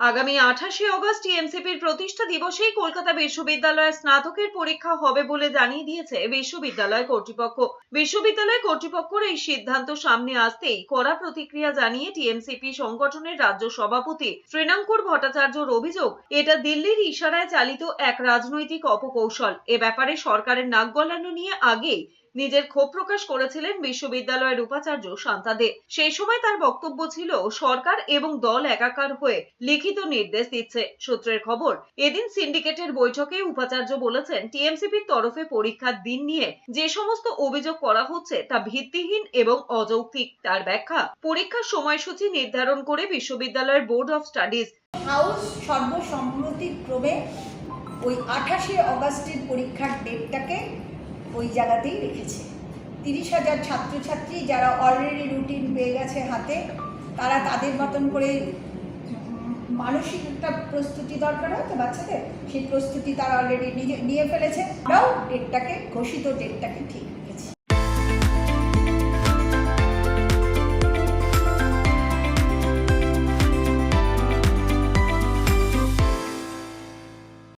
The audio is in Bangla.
আগামী আঠাশে অগস্ট টিএমসিপির প্রতিষ্ঠা দিবসেই কলকাতা বিশ্ববিদ্যালয়ের স্নাতকের পরীক্ষা হবে বলে জানিয়ে দিয়েছে বিশ্ববিদ্যালয় কর্তৃপক্ষ। বিশ্ববিদ্যালয় কর্তৃপক্ষের এই সিদ্ধান্ত সামনে আসতেই কড়া প্রতিক্রিয়া জানিয়ে টিএমসিপি সংগঠনের রাজ্য সভাপতি শ্রীনাঙ্কুর ভট্টাচার্যর অভিযোগ, এটা দিল্লির ইশারায় চালিত এক রাজনৈতিক অপকৌশল। এ ব্যাপারে সরকারের নাক গলানো নিয়ে আগেই নিজের ক্ষোভ প্রকাশ করেছিলেন বিশ্ববিদ্যালয়ের উপাচার্য শান্তা দে। সেই সময় তার বক্তব্য ছিল, সরকার এবং দল একাকার হয়ে লিখিত নির্দেশ দিচ্ছে। সূত্রের খবর, এদিন সিন্ডিকেটের বৈঠকে উপাচার্য বলেছেন, টিএমসিপির তরফে পরীক্ষার দিন নিয়ে যে সমস্ত অভিযোগ করা হচ্ছে তা ভিত্তিহীন এবং অযৌক্তিক। তার ব্যাখ্যা, পরীক্ষার সময়সূচি নির্ধারণ করে বিশ্ববিদ্যালয়ের বোর্ড অফ স্টাডিজ হাউস সর্বসম্মতিক্রমে ওই আঠাশে অগাস্টের পরীক্ষার ডেটটাকে ওই জায়গাতেই রেখেছে। তিরিশ হাজার ছাত্রছাত্রী যারা অলরেডি রুটিন পেয়ে গেছে হাতে, তারা তাদের মতন করে মানসিক একটা প্রস্তুতি দরকার হয় তো বাচ্চাদের? সেই প্রস্তুতি তারা অলরেডি নিয়ে ফেলেছে। ডেটটাকে ঘোষিত ডেটটাকে ঠিক